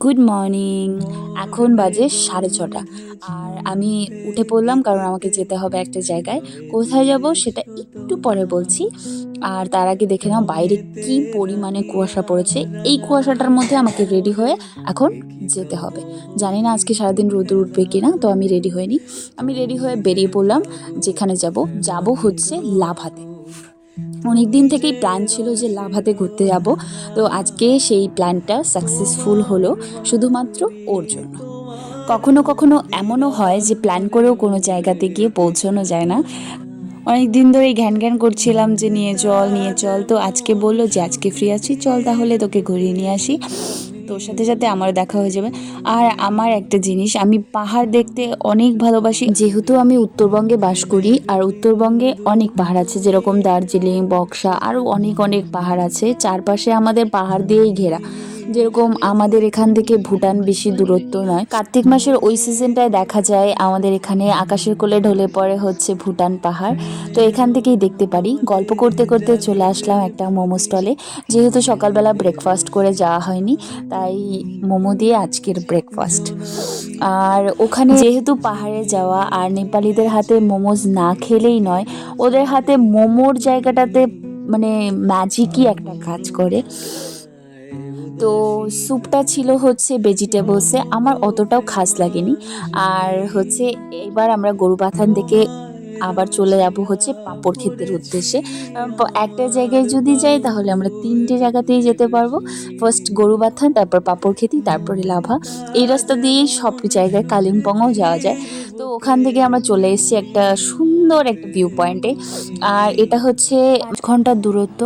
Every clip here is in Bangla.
গুড মর্নিং এখন বাজে সাড়ে ছটা। আর আমি উঠে পড়লাম কারণ আমাকে যেতে হবে একটা জায়গায়। কোথায় যাব সেটা একটু পরে বলছি। আর তার আগে দেখে নাও বাইরে কি পরিমাণে কুয়াশা পড়েছে। এই কুয়াশাটার মধ্যে আমাকে রেডি হয়ে এখন যেতে হবে। জানি না আজকে সারাদিন রোদ উঠবে কি না তো আমি রেডি হইনি আমি রেডি হয়ে বেরিয়ে পড়লাম, যেখানে যাব। যাব হচ্ছে লাভাতে। অনেক দিন থেকেই প্ল্যান ছিল যে লাভাতে ঘুরতে যাব। তো আজকে সেই প্ল্যানটা সাকসেসফুল হলো শুধুমাত্র ওর জন্য। কখনো কখনো এমনও হয় যে প্ল্যান করেও কোনো জায়গাতে গিয়ে পৌঁছানো যায় না। অনেক দিন ধরে ঘ্যান ঘ্যান করছিলাম যে নিয়ে চল নিয়ে চল। তো আজকে বলল যে, আজকে ফ্রি আছি, চল তাহলে তোকে ঘুরিয়ে নিয়ে আসি। তোর সাথে সাথে আমারও দেখা হয়ে যাবে। আর আমার একটা জিনিস, আমি পাহাড় দেখতে অনেক ভালোবাসি। যেহেতু আমি উত্তরবঙ্গে বাস করি, আর উত্তরবঙ্গে অনেক পাহাড় আছে, যেরকম দার্জিলিং, বক্সা, আরও অনেক অনেক পাহাড় আছে। চারপাশে আমাদের পাহাড় দিয়েই ঘেরা। যেরকম আমাদের এখান থেকে ভুটান বেশি দূরত্ব নয়। কার্তিক মাসের ওই সিজনটায় দেখা যায়, আমাদের এখানে আকাশের কোলে ঢলে পড়ে হচ্ছে ভুটান পাহাড়। তো এখান থেকেই দেখতে পারি। গল্প করতে করতে চলে আসলাম একটা মোমো স্টলে যেহেতু সকালবেলা ব্রেকফাস্ট করে যাওয়া হয়নি, তাই মোমো দিয়ে আজকের ব্রেকফাস্ট আর ওখানে যেহেতু পাহাড়ে যাওয়া, আর নেপালিদের হাতে মোমোজ না খেলেই নয়, ওদের হাতে মোমোর জায়গাটাতে মানে ম্যাজিকই একটা কাজ করে। তো স্যুপটা ছিল হচ্ছে ভেজিটেবলসে আমার অতটাও খাস লাগেনি। আর হচ্ছে এবার আমরা গরু পাথান থেকে আবার চলে যাব হচ্ছে পাঁপড় ক্ষেতের উদ্দেশ্যে। একটা জায়গায় যদি যাই তাহলে আমরা তিনটে জায়গাতেই যেতে পারব। ফার্স্ট গরু বাথান, তারপর পাঁপড় খেতি, তারপরে লাভা। এই রাস্তা দিয়েই সব জায়গায় কালিম্পংও যাওয়া যায়। তো ওখান থেকে আমরা চলে এসেছি একটা সুন্দর একটা ভিউ পয়েন্টে আর এটা হচ্ছে ঘণ্টার দূরত্ব।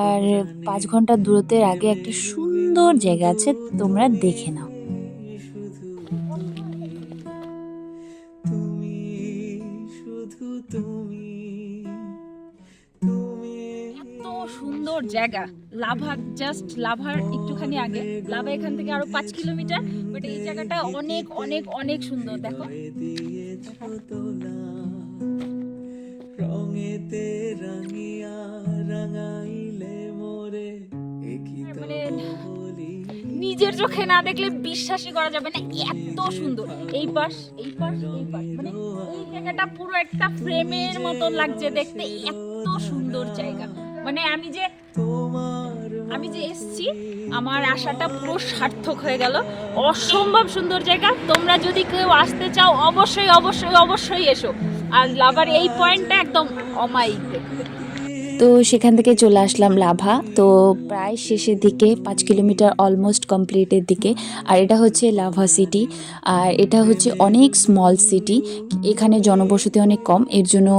আর পাঁচ ঘণ্টার দূরত্বের আগে একটা সুন্দর জায়গা আছে তোমরা দেখে নাও। তুমি শুধু তুমি তুমি সুন্দর জায়গা। লাভা জাস্ট লাভার একটুখানি আগে। লাভা এখান থেকে আরও পাঁচ কিলোমিটার বাট এই জায়গাটা অনেক অনেক অনেক সুন্দর দেখো। রঙেতে রাঙিয়া রাঙাইলে মোরে মানে নিজের চোখে না দেখলে বিশ্বাসই করা যাবে না। এত সুন্দর। এই পাশ এই পাশ এই পাশ। মানে এই জায়গাটা পুরো একটা ফ্রেমের মতো লাগছে দেখতে। এত সুন্দর জায়গা। মানে আমি যে আমি যে এসছি, আমার আশাটা পুরো সার্থক হয়ে গেল। অসম্ভব সুন্দর জায়গা। তোমরা যদি কেউ আসতে চাও, অবশ্যই অবশ্যই অবশ্যই এসো। আর লাভার এই পয়েন্টটা একদম অমায়িক। দেখতে তো সেখান থেকে চলে আসলাম লাভা। তো প্রায় শেষের দিকে, পাঁচ কিলোমিটার অলমোস্ট কমপ্লিটের দিকে, আর এটা হচ্ছে লাভা সিটি আর এটা হচ্ছে অনেক স্মল সিটি এখানে জনবসতি অনেক কম, এর জন্য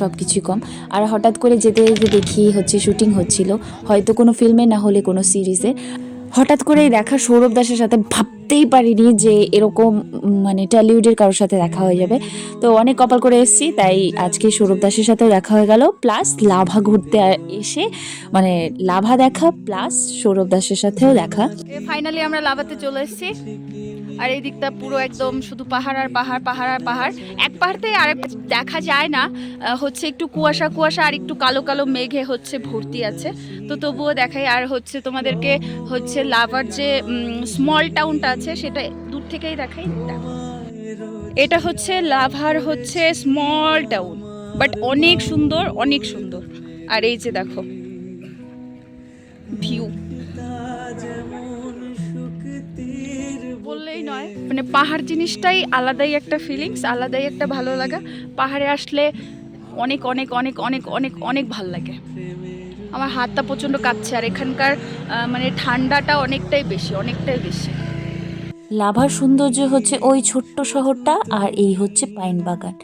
সব কিছুই কম। আর হঠাৎ করে যেতে যেতে দেখি হচ্ছে শুটিং হচ্ছিল, হয়তো কোনো ফিল্মে না হলে কোনো সিরিজে হঠাৎ করেই দেখা সৌরভ দাসের সাথে ভাবতেই পারিনি যে এরকম মানে টলিউডের কারোর সাথে দেখা হয়ে যাবে। তো অনেক কপাল করে এসেছি, তাই আজকে সৌরভ দাসের সাথেও দেখা হয়ে গেল। প্লাস লাভা ঘুরতে এসে মানে লাভা দেখা, প্লাস সৌরভ দাসের সাথেও দেখা। ফাইনালি আমরা লাভাতে চলে এসেছি। আর এই দিকটা পুরো একদম শুধু পাহাড় আর পাহাড় পাহাড় আর পাহাড়। এক পাহাড় থেকে আরেক দেখা যায় না। হচ্ছে একটু কুয়াশা কুয়াশা আর একটু কালো কালো মেঘে হচ্ছে ভর্তি আছে। তো তবুও দেখাই আর হচ্ছে তোমাদেরকে হচ্ছে লাভার যে স্মল টাউনটা আছে, সেটা দূর থেকেই দেখাই। দেখো। এটা হচ্ছে লাভার হচ্ছে স্মল টাউন বাট অনেক সুন্দর অনেক সুন্দর। আর এই যে দেখো ভিউ মানে পাহাড় জিনিসটাই আলাদাই একটা ফিলিংস আলাদাই একটা ভালো লাগা। পাহাড়ে আসলে অনেক অনেক অনেক অনেক অনেক অনেক ভালো লাগে। আমার হাতটা প্রচণ্ড কাঁপছে আর এখানকার মানে ঠান্ডাটা অনেকটাই বেশি অনেকটাই বেশি। লাভার সৌন্দর্য হচ্ছে ওই ছোট্ট শহরটা আর এই হচ্ছে পাইন বাগান।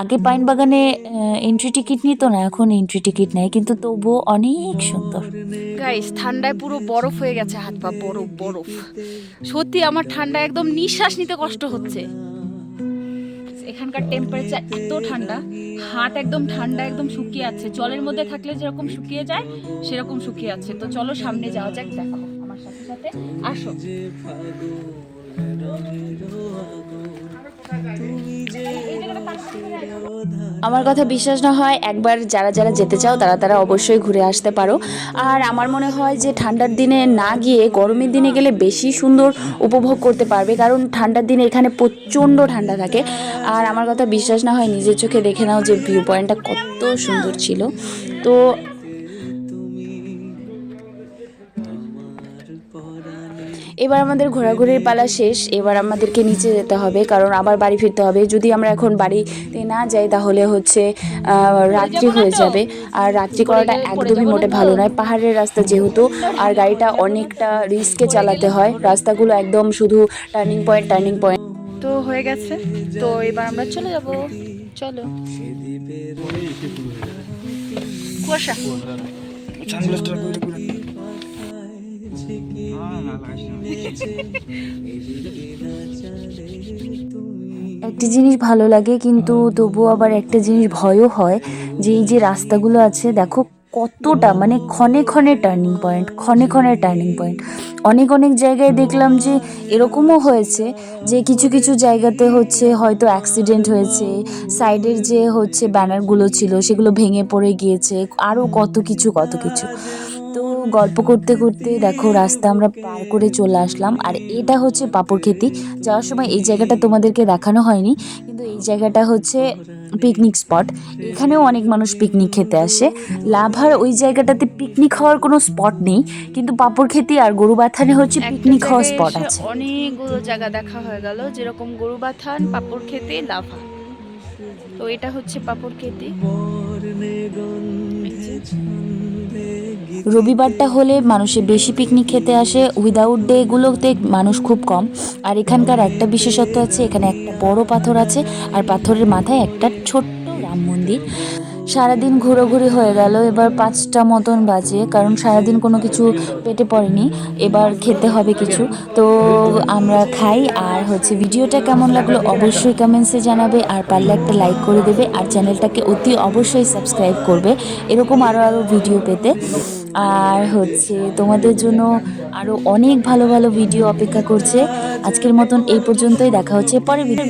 আগে পাইন বাগানে এন্ট্রি টিকিট নিত না, এখন এন্ট্রি টিকিট নেয়, কিন্তু তবুও অনেক সুন্দর। গাইস ঠান্ডায় পুরো বরফ হয়ে গেছে, হাত পা বরফ বরফ। সত্যি আমার ঠান্ডা একদম নিঃশ্বাস নিতে কষ্ট হচ্ছে। এখানকার টেম্পারেচার এত ঠান্ডা হাত একদম ঠান্ডা, একদম শুকিয়ে আছে। জলের মধ্যে থাকলে যেরকম শুকিয়ে যায়, সেরকম শুকিয়ে আছে। তো চলো সামনে যাওয়া যাক, দেখো। আমার সাথে সাথে আসো। আমার কথা বিশ্বাস না হয় একবার যারা যারা যেতে চাও, তারা তারা অবশ্যই ঘুরে আসতে পারো। আর আমার মনে হয় যে ঠান্ডার দিনে না গিয়ে গরমের দিনে গেলে বেশি সুন্দর উপভোগ করতে পারবে, কারণ ঠান্ডার দিনে এখানে প্রচণ্ড ঠান্ডা থাকে। আর আমার কথা বিশ্বাস না হয় নিজের চোখে দেখে নাও যে ভিউ পয়েন্টটা কত সুন্দর ছিল। তো এবার আমাদের ঘোরাঘুরির পালা শেষ এবার আমাদেরকে নিচে যেতে হবে কারণ আবার বাড়ি ফিরতে হবে। যদি আমরা এখন বাড়িতে না যাই তাহলে হচ্ছে রাত্রি হয়ে যাবে। আর রাত্রি করাটা একদমই মোটে ভালো নয়। পাহাড়ের রাস্তা যেহেতু আর গাড়িটা অনেকটা রিস্কে চালাতে হয়। রাস্তাগুলো একদম শুধু টার্নিং পয়েন্ট টার্নিং পয়েন্ট তো হয়ে গেছে। তো এবার আমরা চলে যাব। চলো। কুয়াশা। একটি জিনিস ভালো লাগে, কিন্তু তবুও আবার একটা জিনিস ভয়ও হয় যে এই যে রাস্তাগুলো আছে, দেখো কতটা মানে ক্ষণে ক্ষণে টার্নিং পয়েন্ট ক্ষণে ক্ষণে টার্নিং পয়েন্ট অনেক অনেক জায়গায় দেখলাম যে এরকমও হয়েছে যে কিছু কিছু জায়গাতে হচ্ছে হয়তো অ্যাক্সিডেন্ট হয়েছে সাইডের যে হচ্ছে ব্যানারগুলো ছিল সেগুলো ভেঙে পড়ে গিয়েছে আরও কত কিছু কত কিছু। গল্প করতে করতে দেখো রাস্তা আমরা পার করে চলে আসলাম। আর এটা হচ্ছে পাপড় খেতি। যাওয়ার সময় এই জায়গাটা তোমাদেরকে দেখানো হয়নি কিন্তু এই জায়গাটা হচ্ছে পিকনিক স্পট এখানেও অনেক মানুষ পিকনিক খেতে আসে। লাভার ওই জায়গাটাতে পিকনিক হওয়ার কোনো স্পট নেই কিন্তু পাপড় খেতি আর গরু বাথানে হচ্ছে পিকনিক হওয়ার স্পট আছে। অনেকগুলো জায়গা দেখা হয়ে গেল। যেরকম গরুবাথান পাপড় খেতে লাভা। তো এটা হচ্ছে পাপড় খেতে। রবিবারটা হলে মানুষে বেশি পিকনিক খেতে আসে। উইদাউট ডেগুলোতে মানুষ খুব কম। আর এখানকার একটা বিশেষত্ব আছে, এখানে একটা বড় পাথর আছে, আর পাথরের মাথায় একটা ছোট্ট রাম মন্দির। সারাদিন ঘোরাঘুরি হয়ে গেল। এবার পাঁচটা মতন বাজে, কারণ সারাদিন কোনো কিছু পেটে পড়েনি। এবার খেতে হবে কিছু। তো আমরা খাই। আর হচ্ছে ভিডিওটা কেমন লাগল অবশ্যই কমেন্টসে জানাবে। আর পারলে একটা লাইক করে দেবে। আর চ্যানেলটাকে অতি অবশ্যই সাবস্ক্রাইব করবে। এরকম আরও আরও ভিডিও পেতে। আর হচ্ছে তোমাদের জন্য আরও অনেক ভালো ভালো ভিডিও অপেক্ষা করছে। আজকের মতন এই পর্যন্তই। দেখা হচ্ছে পরে ভিডিও